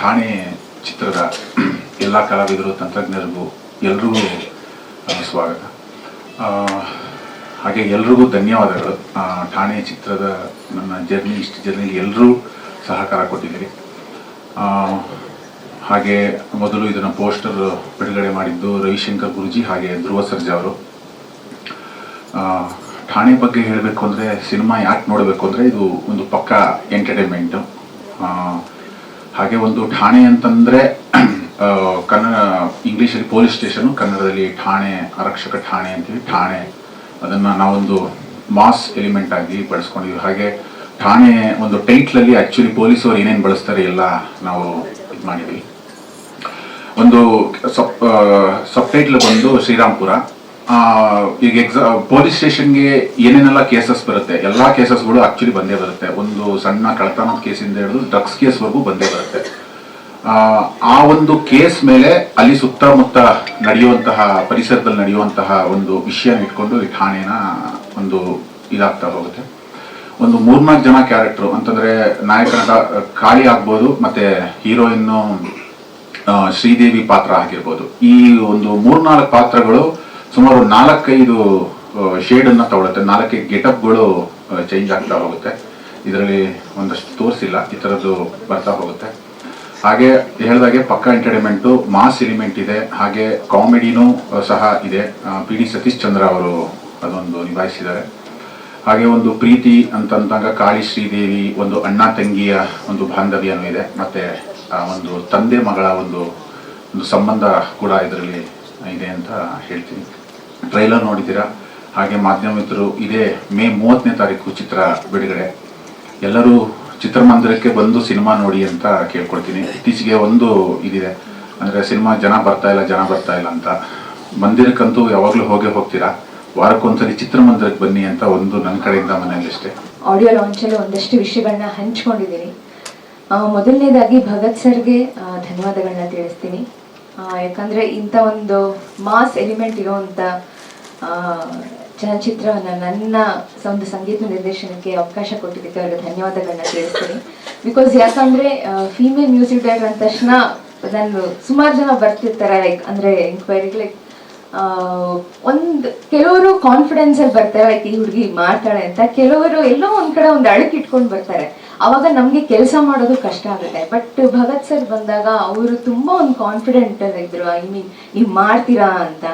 ಠಾಣೆ ಚಿತ್ರದ ಎಲ್ಲ ಕಲಾವಿದರು, ತಂತ್ರಜ್ಞರಿಗೂ ಎಲ್ರಿಗೂ ಸ್ವಾಗತ. ಹಾಗೆ ಎಲ್ರಿಗೂ ಧನ್ಯವಾದಗಳು. ಠಾಣೆ ಚಿತ್ರದ ನನ್ನ ಜರ್ನಿ, ಇಷ್ಟು ಜರ್ನಿಲಿ ಎಲ್ಲರೂ ಸಹಕಾರ ಕೊಟ್ಟಿದ್ದೀರಿ. ಹಾಗೆ ಮೊದಲು ಇದನ್ನು ಪೋಸ್ಟರ್ ಬಿಡುಗಡೆ ಮಾಡಿದ್ದು ರವಿಶಂಕರ್ ಗುರುಜಿ ಹಾಗೆ ಧ್ರುವ ಸರ್ಜಾ ಅವರು. ಠಾಣೆ ಬಗ್ಗೆ ಹೇಳಬೇಕು ಅಂದರೆ, ಸಿನಿಮಾ ಯಾಕೆ ನೋಡಬೇಕು ಅಂದರೆ ಇದು ಒಂದು ಪಕ್ಕ ಎಂಟರ್ಟೈನ್ಮೆಂಟು. ಹಾಗೆ ಒಂದು ಠಾಣೆ ಅಂತಂದರೆ ಕನ್ನಡ, ಇಂಗ್ಲೀಷಲ್ಲಿ ಪೊಲೀಸ್ ಸ್ಟೇಷನು, ಕನ್ನಡದಲ್ಲಿ ಠಾಣೆ, ಆರಕ್ಷಕ ಠಾಣೆ ಅಂತೀವಿ ಠಾಣೆ. ಅದನ್ನು ನಾವೊಂದು ಮಾಸ್ ಎಲಿಮೆಂಟ್ ಆಗಿ ಬಳಸ್ಕೊಂಡಿದ್ವಿ ಹಾಗೆ ಠಾಣೆ ಒಂದು ಟೈಟ್ಲಲ್ಲಿ ಆ್ಯಕ್ಚುಲಿ ಪೊಲೀಸರು ಏನೇನು ಬಳಸ್ತಾರೆ ಎಲ್ಲ ನಾವು ಇದು ಮಾಡಿದ್ವಿ ಒಂದು ಸಬ್ ಸಬ್ ಟೈಟ್ಲ್ ಬಂದು ಶ್ರೀರಾಮ್ಪುರ. ಈಗ ಎಕ್ಸಾ ಪೊಲೀಸ್ ಸ್ಟೇಷನ್ಗೆ ಏನೇನೆಲ್ಲ ಕೇಸಸ್ ಬರುತ್ತೆ? ಎಲ್ಲ ಕೇಸಸ್ಗಳು ಆಕ್ಚುಲಿ ಬಂದೇ ಬರುತ್ತೆ. ಒಂದು ಸಣ್ಣ ಕಳತನದ ಕೇಸಿಂದ ಹಿಡಿದು ಡ್ರಗ್ಸ್ ಕೇಸ್ವರೆಗೂ ಬಂದೇ ಬರುತ್ತೆ. ಆ, ಒಂದು ಕೇಸ್ ಮೇಲೆ ಅಲ್ಲಿ ಸುತ್ತಮುತ್ತ ನಡೆಯುವಂತಹ ಪರಿಸರದಲ್ಲಿ ನಡೆಯುವಂತಹ ಒಂದು ವಿಷಯ ಇಟ್ಕೊಂಡು ಈ ಠಾಣೆನ ಒಂದು ಇದಾಗ್ತಾ ಹೋಗುತ್ತೆ. ಒಂದು ಮೂರ್ನಾಲ್ಕು ಜನ ಕ್ಯಾರೆಕ್ಟರ್ ಅಂತಂದ್ರೆ ನಾಯಕನ ಕಾಳಿ ಆಗ್ಬೋದು ಮತ್ತೆ ಹೀರೋಯಿನ್ನು ಶ್ರೀದೇವಿ ಪಾತ್ರ ಆಗಿರ್ಬೋದು. ಈ ಒಂದು ಮೂರ್ನಾಲ್ಕು ಪಾತ್ರಗಳು ಸುಮಾರು ನಾಲ್ಕೈದು ಶೇಡ್ ಅನ್ನ ತಗೊಳುತ್ತೆ. ನಾಲ್ಕೈದು ಗೆಟಪ್ಗಳು ಚೇಂಜ್ ಆಗ್ತಾ ಹೋಗುತ್ತೆ. ಇದರಲ್ಲಿ ಒಂದಷ್ಟು ತೋರಿಸಿಲ್ಲ. ಈ ಥರದ್ದು ಬರ್ತಾ ಹೋಗುತ್ತೆ. ಹಾಗೆ ಹೇಳಿದಾಗೆ ಪಕ್ಕ ಎಂಟರ್ಟೈನ್ಮೆಂಟು ಮಾಸ್ ಎಲಿಮೆಂಟ್ ಇದೆ. ಹಾಗೆ ಕಾಮಿಡಿನೂ ಸಹ ಇದೆ. ಪಿ ಡಿ ಸತೀಶ್ ಚಂದ್ರ ಅವರು ಅದೊಂದು ನಿಭಾಯಿಸಿದ್ದಾರೆ. ಹಾಗೆ ಒಂದು ಪ್ರೀತಿ ಅಂತಂದಾಗ ಕಾಳಿ ಶ್ರೀದೇವಿ, ಒಂದು ಅಣ್ಣ ತಂಗಿಯ ಒಂದು ಬಾಂಧವ್ಯನೂ ಇದೆ. ಮತ್ತೆ ಒಂದು ತಂದೆ ಮಗಳ ಒಂದು ಒಂದು ಸಂಬಂಧ ಕೂಡ ಇದರಲ್ಲಿ ಇದೆ ಅಂತ ಹೇಳ್ತೀನಿ. ಟ್ರೈಲರ್ ನೋಡಿದ್ದೀರಾ? ಹಾಗೆ ಮಾಧ್ಯಮ ಮಿತ್ರರು ಇದೇ ಮೇ ಮೂವತ್ತನೇ ತಾರೀಕು ಚಿತ್ರ ಬಿಡುಗಡೆ. ಎಲ್ಲರೂ ಚಿತ್ರಮಂದಿರಕ್ಕೆ ಬಂದು ಸಿನಿಮಾ ನೋಡಿ ಅಂತ ಕೇಳ್ಕೊಳ್ತೀನಿ. ಇತ್ತೀಚೆಗೆ ಒಂದು ಇದಿದೆ. ಅಂದರೆ ಸಿನಿಮಾ ಜನ ಬರ್ತಾ ಇಲ್ಲ, ಜನ ಬರ್ತಾ ಇಲ್ಲ ಅಂತ. ಮಂದಿರಕ್ಕಂತೂ ಯಾವಾಗಲೂ ಹೋಗೇ ಹೋಗ್ತೀರಾ? ವಾರಕ್ಕೊಂದ್ಸರಿ ಚಿತ್ರಮಂದಿರಕ್ಕೆ ಬನ್ನಿ ಅಂತ ಒಂದು ನನ್ನ ಕಡೆಯಿಂದ ಮನೆಯಲ್ಲಿ ಅಷ್ಟೇ. ಆಡಿಯೋ ಲಾಂಚಲ್ಲಿ ಒಂದಷ್ಟು ವಿಷಯಗಳನ್ನ ಹಂಚ್ಕೊಂಡಿದ್ದೀನಿ. ಮೊದಲನೇದಾಗಿ ಭಗತ್ ಸರ್ಗೆ ಧನ್ಯವಾದಗಳನ್ನ ತಿಳಿಸ್ತೀನಿ. ಯಾಕಂದ್ರೆ ಇಂಥ ಒಂದು ಮಾಸ್ ಎಲಿಮೆಂಟ್ ಇರುವಂತ ಚಲನಚಿತ್ರವನ್ನು ನನ್ನ ಒಂದು ಸಂಗೀತ ನಿರ್ದೇಶನಕ್ಕೆ ಅವಕಾಶ ಕೊಟ್ಟಿದ್ದಕ್ಕೆ ಅವರಿಗೆ ಧನ್ಯವಾದಗಳನ್ನ ತಿಳಿಸ್ತೀನಿ. ಬಿಕಾಸ್ ಯಾಕಂದ್ರೆ ಫೀಮೇಲ್ ಮ್ಯೂಸಿಕ್ ಡೈರೆಕ್ಟರ್ ಅಂದ ತಕ್ಷಣ ನಾನು ಸುಮಾರು ಜನ ಬರ್ತಿರ್ತಾರೆ ಲೈಕ್ ಅಂದ್ರೆ ಎಂಕ್ವೈರಿಗೆ ಲೈಕ್ ಒಂದು ಕೆಲವರು ಕಾನ್ಫಿಡೆನ್ಸ್ ಅಲ್ಲಿ ಬರ್ತಾರೆ ಲೈಕ್ ಈ ಹುಡುಗಿ ಮಾಡ್ತಾಳೆ ಅಂತ. ಕೆಲವರು ಎಲ್ಲೋ ಒಂದ್ ಕಡೆ ಒಂದು ಅಳಕ್ ಇಟ್ಕೊಂಡು ಬರ್ತಾರೆ. ಅವಾಗ ನಮಗೆ ಕೆಲಸ ಮಾಡೋದು ಕಷ್ಟ ಆಗುತ್ತೆ. ಬಟ್ ಭಗತ್ ಸರ್ ಬಂದಾಗ ಅವರು ತುಂಬಾ ಒಂದು ಕಾನ್ಫಿಡೆಂಟ್ ಇದ್ರು. ಐ ಮೀನ್ ನೀವು ಮಾಡ್ತೀರಾ ಅಂತ?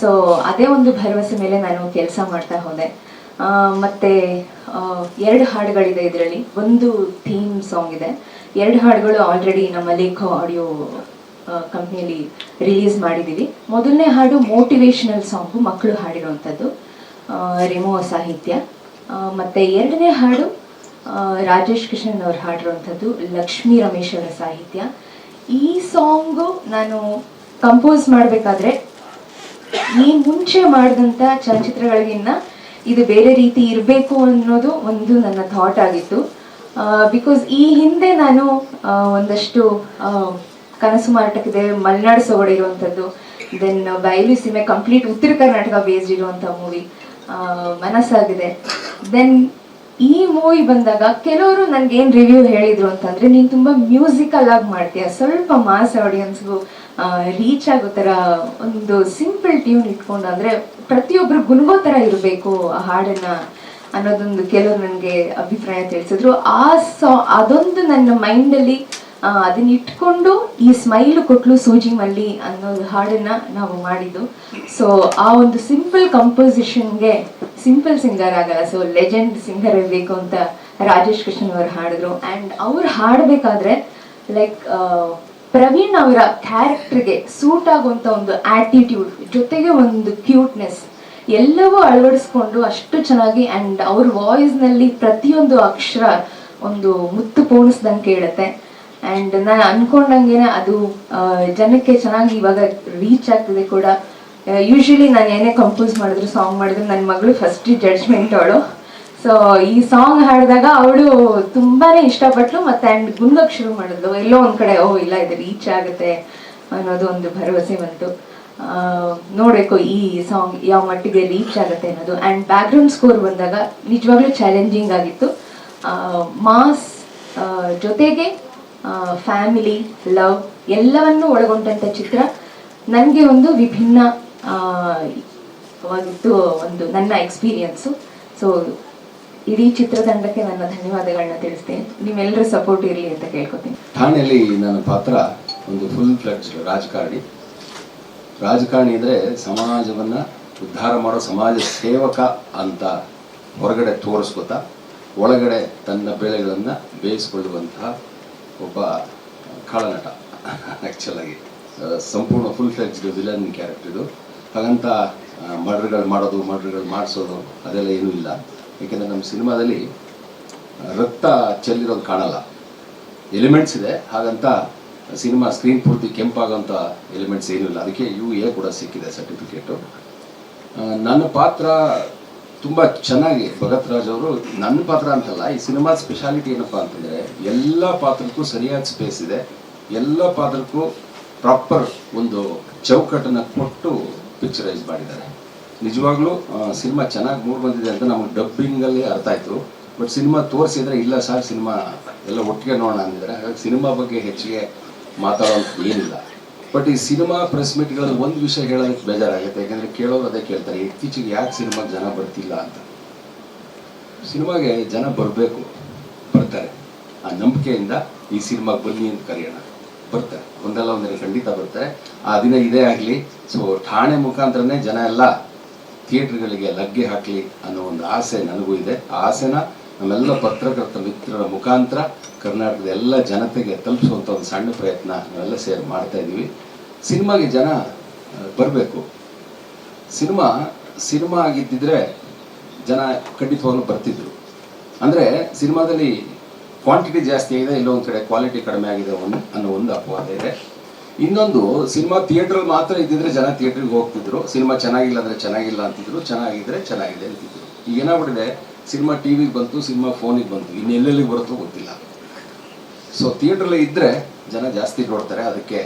ಸೊ ಅದೇ ಒಂದು ಭರವಸೆ ಮೇಲೆ ನಾನು ಕೆಲಸ ಮಾಡ್ತಾ ಹೋದೆ. ಮತ್ತೆ ಎರಡು ಹಾಡುಗಳಿದೆ ಇದರಲ್ಲಿ. ಒಂದು ಥೀಮ್ ಸಾಂಗ್ ಇದೆ. ಎರಡು ಹಾಡುಗಳು ಆಲ್ರೆಡಿ ನಮ್ಮ ಲೇಖೋ ಆಡಿಯೋ ಕಂಪ್ನಿಯಲ್ಲಿ ರಿಲೀಸ್ ಮಾಡಿದ್ದೀವಿ ಮೊದಲನೇ ಹಾಡು ಮೋಟಿವೇಶನಲ್ ಸಾಂಗು ಮಕ್ಕಳು ಹಾಡಿರುವಂಥದ್ದು. ರಿಮೋ ಸಾಹಿತ್ಯ ಮತ್ತು ಎರಡನೇ ಹಾಡು ರಾಜೇಶ್ ಕೃಷ್ಣನ್ ಅವ್ರು ಹಾಡಿರುವಂಥದ್ದು ಲಕ್ಷ್ಮೀ ರಮೇಶ್ ಅವರ ಸಾಹಿತ್ಯ. ಈ ಸಾಂಗು ನಾನು ಕಂಪೋಸ್ ಮಾಡಬೇಕಾದ್ರೆ ಈ ಮುಂಚೆ ಮಾಡಿದಂಥ ಚಲನಚಿತ್ರಗಳಿಗಿನ್ನ ಇದು ಬೇರೆ ರೀತಿ ಇರಬೇಕು ಅನ್ನೋದು ಒಂದು ನನ್ನ ಥಾಟ್ ಆಗಿತ್ತು. ಬಿಕಾಸ್ ಈ ಹಿಂದೆ ನಾನು ಒಂದಷ್ಟು ಕನಸು ಮಾರಾಟಕ್ಕಿದೆ, ಮಲೆನಾಡು ಸೊಗಡೆ ಇರುವಂಥದ್ದು ದೆನ್ ಬಯಲು ಸೀಮೆ ಕಂಪ್ಲೀಟ್ ಉತ್ತರ ಕರ್ನಾಟಕ ಬೇಸ್ಡ್ ಇರುವಂಥ ಮೂವಿ ಮನಸ್ಸಾಗಿದೆ. ದೆನ್ ಈ ಮೂವಿ ಬಂದಾಗ ಕೆಲವರು ನನ್ಗೆ ಏನ್ ರಿವ್ಯೂ ಹೇಳಿದ್ರು ಅಂತಂದ್ರೆ, ನೀನ್ ತುಂಬಾ ಮ್ಯೂಸಿಕಲ್ ಆಗಿ ಮಾಡ್ತೀಯ. ಸ್ವಲ್ಪ ಮಾಸ್ ಆಡಿಯನ್ಸ್ಗೂ ರೀಚ್ ಆಗೋ ತರ ಒಂದು ಸಿಂಪಲ್ ಟ್ಯೂನ್ ಇಟ್ಕೊಂಡು ಅಂದ್ರೆ ಪ್ರತಿಯೊಬ್ರು ಗುಣಗೋ ತರ ಇರಬೇಕು ಆ ಹಾಡನ್ನ ಅನ್ನೋದೊಂದು ಕೆಲವರು ನನಗೆ ಅಭಿಪ್ರಾಯ ತಿಳಿಸಿದ್ರು. ಆ ಸಾ ಅದೊಂದು ನನ್ನ ಮೈಂಡಲ್ಲಿ ಅದನ್ನ ಇಟ್ಕೊಂಡು ಈ ಸ್ಮೈಲ್ ಕೊಟ್ಲು ಸೂಜಿ ಮಲ್ಲಿ ಅನ್ನೋ ಹಾಡನ್ನ ನಾವು ಮಾಡಿದ್ದು. ಸೊ ಆ ಒಂದು ಸಿಂಪಲ್ ಕಂಪೋಸಿಷನ್ಗೆ ಸಿಂಪಲ್ ಸಿಂಗರ್ ಆಗಲ್ಲ. ಸೊ ಲೆಜೆಂಡ್ ಸಿಂಗರ್ ಇರಬೇಕು ಅಂತ ರಾಜೇಶ್ ಕೃಷ್ಣನ್ ಅವರು ಹಾಡಿದ್ರು. ಅಂಡ್ ಅವ್ರು ಹಾಡಬೇಕಾದ್ರೆ ಲೈಕ್ ಪ್ರವೀಣ್ ಅವರ ಕ್ಯಾರೆಕ್ಟರ್ಗೆ ಸೂಟ್ ಆಗುವಂಥ ಒಂದು ಆಟಿಟ್ಯೂಡ್ ಜೊತೆಗೆ ಒಂದು ಕ್ಯೂಟ್ನೆಸ್ ಎಲ್ಲವೂ ಅಳವಡಿಸ್ಕೊಂಡು ಅಷ್ಟು ಚೆನ್ನಾಗಿ ಅಂಡ್ ಅವ್ರ ವಾಯ್ಸ್ನಲ್ಲಿ ಪ್ರತಿಯೊಂದು ಅಕ್ಷರ ಒಂದು ಮುತ್ತು ಪೋಣಿಸ್ದಂಗೆ ಕೇಳುತ್ತೆ. ಅಂಡ್ ನಾನು ಅನ್ಕೊಂಡಂಗೆನೆ ಅದು ಜನಕ್ಕೆ ಚೆನ್ನಾಗಿ ಇವಾಗ ರೀಚ್ ಆಗ್ತದೆ ಕೂಡ. ಯೂಶಲಿ ನಾನು ಏನೇ ಕಂಪೋಸ್ ಮಾಡಿದ್ರು ಸಾಂಗ್ ಮಾಡಿದ್ರು ನನ್ನ ಮಗಳು ಫಸ್ಟ್ ಜಡ್ಜ್ಮೆಂಟ್ ಅವಳು. ಸೊ ಈ ಸಾಂಗ್ ಹಾಡಿದಾಗ ಅವಳು ತುಂಬಾನೇ ಇಷ್ಟಪಟ್ಲು ಮತ್ತೆ ಆ್ಯಂಡ್ ಗುಂದಕ್ಕೆ ಶುರು ಮಾಡಿದ್ಲು. ಎಲ್ಲೋ ಒಂದು ಕಡೆ, ಓ, ಇಲ್ಲ, ಇದು ರೀಚ್ ಆಗುತ್ತೆ ಅನ್ನೋದು ಒಂದು ಭರವಸೆ ಬಂತು. ನೋಡ್ಬೇಕು ಈ ಸಾಂಗ್ ಯಾವ ಮಟ್ಟಿಗೆ ರೀಚ್ ಆಗುತ್ತೆ ಅನ್ನೋದು. ಅಂಡ್ ಬ್ಯಾಕ್ಗ್ರೌಂಡ್ ಸ್ಕೋರ್ ಬಂದಾಗ ನಿಜವಾಗ್ಲೂ ಚಾಲೆಂಜಿಂಗ್ ಆಗಿತ್ತು. ಮಾಸ್ ಜೊತೆಗೆ ಫ್ಯಾಮಿಲಿ ಲವ್ ಎಲ್ಲವನ್ನು ಒಳಗೊಂಡಂಥ ಚಿತ್ರ ನನಗೆ ಒಂದು ವಿಭಿನ್ನ ಒಂದು ಒಂದು ನನ್ನ ಎಕ್ಸ್ಪೀರಿಯನ್ಸು ಸೊ ಇಡೀ ಚಿತ್ರತಂಡಕ್ಕೆ ನನ್ನ ಧನ್ಯವಾದಗಳನ್ನ ತಿಳಿಸ್ತೇನೆ. ನಿಮ್ಮೆಲ್ಲರ ಸಪೋರ್ಟ್ ಇರಲಿ ಅಂತ ಕೇಳ್ಕೊತೀನಿ. ಠಾಣೆಯಲ್ಲಿ ನನ್ನ ಪಾತ್ರ ಒಂದು ಫುಲ್ ಫ್ಲೆಕ್ಸ್ ರಾಜಕಾರಣಿ. ರಾಜಕಾರಣಿ ಅಂದರೆ ಸಮಾಜವನ್ನು ಉದ್ಧಾರ ಮಾಡೋ ಸಮಾಜ ಸೇವಕ ಅಂತ ಹೊರಗಡೆ ತೋರಿಸ್ಕೊತಾ, ಒಳಗಡೆ ತನ್ನ ಬೆಳೆಗಳನ್ನು ಬೇಯಿಸ್ಕೊಳ್ಳುವಂತಹ ಒಬ್ಬ ಖಳನಟ ಆ್ಯಕ್ಚುಲಾಗಿ ಸಂಪೂರ್ಣ ಫುಲ್ ಫ್ಲೆಡ್ಜ್ಡ್ ವಿಲನ್ ಕ್ಯಾರೆಕ್ಟರ್ ಇದು. ಹಾಗಂತ ಮರ್ಡ್ರ್ಗಳು ಮಾಡೋದು ಮರ್ಡ್ರ್ಗಳು ಮಾಡಿಸೋದು, ಅದೆಲ್ಲ ಏನೂ ಇಲ್ಲ. ಏಕೆಂದರೆ ನಮ್ಮ ಸಿನಿಮಾದಲ್ಲಿ ರಕ್ತ ಚೆಲ್ಲಿರೋದು ಕಾಣಲ್ಲ. ಎಲಿಮೆಂಟ್ಸ್ ಇದೆ, ಹಾಗಂತ ಸಿನಿಮಾ ಸ್ಕ್ರೀನ್ ಪೂರ್ತಿ ಕೆಂಪಾಗೋಂಥ ಎಲಿಮೆಂಟ್ಸ್ ಏನೂ ಇಲ್ಲ. ಅದಕ್ಕೆ ಯು ಎ ಕೂಡ ಸಿಕ್ಕಿದೆ ಸರ್ಟಿಫಿಕೇಟು ನನ್ನ ಪಾತ್ರ ತುಂಬ ಚೆನ್ನಾಗಿ ಭಗತ್ ರಾಜ್ ಅವರು ನನ್ನ ಪಾತ್ರ ಅಂತಲ್ಲ, ಈ ಸಿನಿಮಾ ಸ್ಪೆಷಾಲಿಟಿ ಏನಪ್ಪ ಅಂತಂದರೆ ಎಲ್ಲ ಪಾತ್ರಕ್ಕೂ ಸರಿಯಾದ ಸ್ಪೇಸ್ ಇದೆ. ಎಲ್ಲ ಪಾತ್ರಕ್ಕೂ ಪ್ರಾಪರ್ ಒಂದು ಚೌಕಟ್ಟನ್ನು ಕೊಟ್ಟು ಪಿಕ್ಚರೈಸ್ ಮಾಡಿದ್ದಾರೆ. ನಿಜವಾಗ್ಲೂ ಸಿನಿಮಾ ಚೆನ್ನಾಗಿ ಮೂಡ್ ಬಂದಿದೆ ಅಂತ ನಮಗೆ ಡಬ್ಬಿಂಗಲ್ಲಿ ಅರ್ಥ ಆಯಿತು. ಬಟ್ ಸಿನಿಮಾ ತೋರಿಸಿದ್ರೆ ಇಲ್ಲ ಸರ್, ಸಿನಿಮಾ ಎಲ್ಲ ಒಟ್ಟಿಗೆ ನೋಡೋಣ ಅಂದಿದ್ದಾರೆ. ಹಾಗಾಗಿ ಸಿನಿಮಾ ಬಗ್ಗೆ ಹೆಚ್ಚಿಗೆ ಮಾತಾಡೋದು ಏನಿಲ್ಲ. ಬಟ್ ಈ ಸಿನಿಮಾ ಪ್ರೆಸ್ ಮೀಟ್ಗಳಲ್ಲಿ ಒಂದು ವಿಷಯ ಹೇಳೋದಕ್ಕೆ ಬೇಜಾರಾಗುತ್ತೆ, ಯಾಕಂದರೆ ಕೇಳೋರು ಅದೇ ಕೇಳ್ತಾರೆ, ಇತ್ತೀಚೆಗೆ ಯಾಕೆ ಸಿನಿಮಾ ಜನ ಬರ್ತಿಲ್ಲ ಅಂತ. ಸಿನಿಮಾಗೆ ಜನ ಬರಬೇಕು, ಬರ್ತಾರೆ. ಆ ನಂಬಿಕೆಯಿಂದ ಈ ಸಿನಿಮಾಗೆ ಬನ್ನಿ ಅಂತ ಕರೆಯೋಣ. ಬರ್ತಾರೆ. ಒಂದಲ್ಲ ಒಂದೇ ಖಂಡಿತ ಬರ್ತಾರೆ. ಆ ದಿನ ಇದೇ ಆಗಲಿ. ಸೊ ಠಾಣೆ ಮುಖಾಂತರನೇ ಜನ ಎಲ್ಲ ಥಿಯೇಟ್ರ್ಗಳಿಗೆ ಲಗ್ಗೆ ಹಾಕಲಿ ಅನ್ನೋ ಒಂದು ಆಸೆ ನನಗೂ ಇದೆ. ಆ ಆಸೆನ ನಮ್ಮೆಲ್ಲ ಪತ್ರಕರ್ತ ಮಿತ್ರರ ಮುಖಾಂತರ ಕರ್ನಾಟಕದ ಎಲ್ಲ ಜನತೆಗೆ ತಲುಪಿಸುವಂಥ ಒಂದು ಸಣ್ಣ ಪ್ರಯತ್ನ ನಾವೆಲ್ಲ ಸೇರಿ ಮಾಡ್ತಾ ಇದ್ದೀವಿ. ಸಿನಿಮಾಗೆ ಜನ ಬರಬೇಕು. ಸಿನಿಮಾ ಸಿನಿಮಾ ಆಗಿದ್ದಿದ್ರೆ ಜನ ಖಂಡಿತವಾಗ್ಲೂ ಬರ್ತಿದ್ರು. ಅಂದರೆ ಸಿನಿಮಾದಲ್ಲಿ ಕ್ವಾಂಟಿಟಿ ಜಾಸ್ತಿ ಆಗಿದೆ ಎಲ್ಲೋ ಒಂದು ಕಡೆ ಕ್ವಾಲಿಟಿ ಕಡಿಮೆ ಆಗಿದೆ ಒಂದು, ಅನ್ನೋ ಒಂದು ಅಪವಾದ ಇದೆ. ಇನ್ನೊಂದು, ಸಿನಿಮಾ ಥಿಯೇಟ್ರಲ್ಲಿ ಮಾತ್ರ ಇದ್ದಿದ್ರೆ ಜನ ಥಿಯೇಟ್ರಿಗೆ ಹೋಗ್ತಿದ್ರು. ಸಿನಿಮಾ ಚೆನ್ನಾಗಿಲ್ಲ ಅಂದರೆ ಚೆನ್ನಾಗಿಲ್ಲ ಅಂತಿದ್ರು, ಚೆನ್ನಾಗಿದ್ರೆ ಚೆನ್ನಾಗಿದೆ ಅಂತಿದ್ರು. ಈಗ ಸಿನಿಮಾ ಟಿವಿಗೆ ಬಂತು, ಸಿನಿಮಾ ಫೋನಿಗೆ ಬಂತು, ಇನ್ನು ಎಲ್ಲೆಲ್ಲಿಗೆ ಬರುತ್ತೋ ಗೊತ್ತಿಲ್ಲ. ಸೊ ಥಿಯೇಟ್ರಲ್ಲಿ ಇದ್ದರೆ ಜನ ಜಾಸ್ತಿ ನೋಡ್ತಾರೆ. ಅದಕ್ಕೆ